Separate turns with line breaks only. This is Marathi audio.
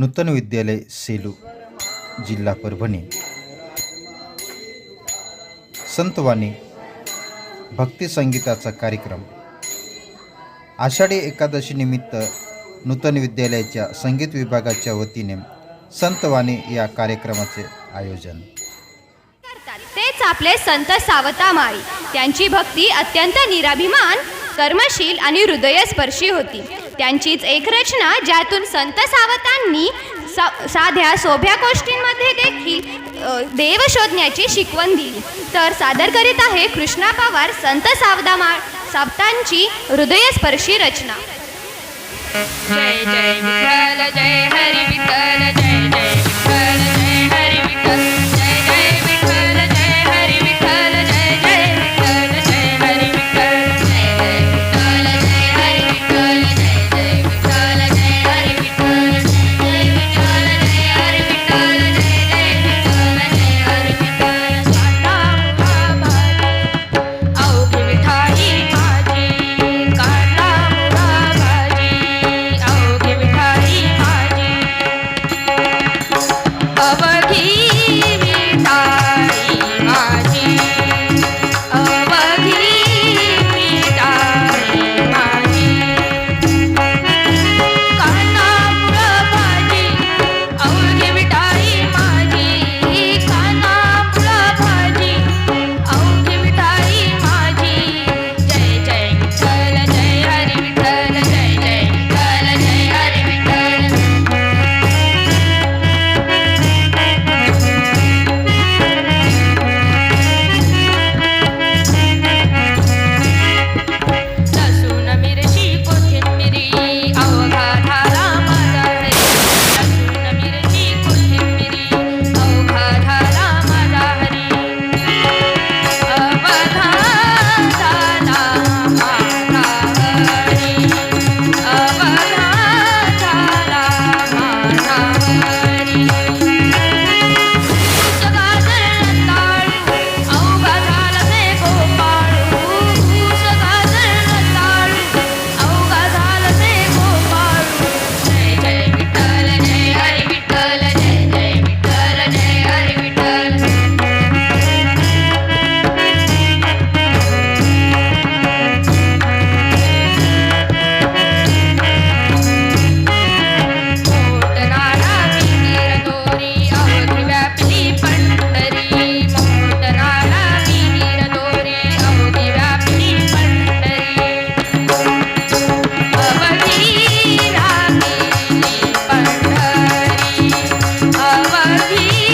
नूतन विद्यालय सेलू जिल्हा परभणी. संतवाणी भक्ती संगीताचा कार्यक्रम. आषाढी एकादशी निमित्त नूतन विद्यालयाच्या संगीत विभागाच्या वतीने संतवाणी या कार्यक्रमाचे आयोजन.
तेच आपले संत सावतामाळी. त्यांची भक्ती अत्यंत निराभिमान कर्मशील आणि हृदयस्पर्शी होती. त्यांचीच एक रचना ज्यातून संत सावतांनी सा साध्या सोभ्या गोष्टींमध्ये देखील देव शोधण्याची शिकवण दिली. तर सादर करीत आहे कृष्णा पवार संत सावदामा सावतांची हृदयस्पर्शी रचना.
जय जय जय विठ्ठल जय vida.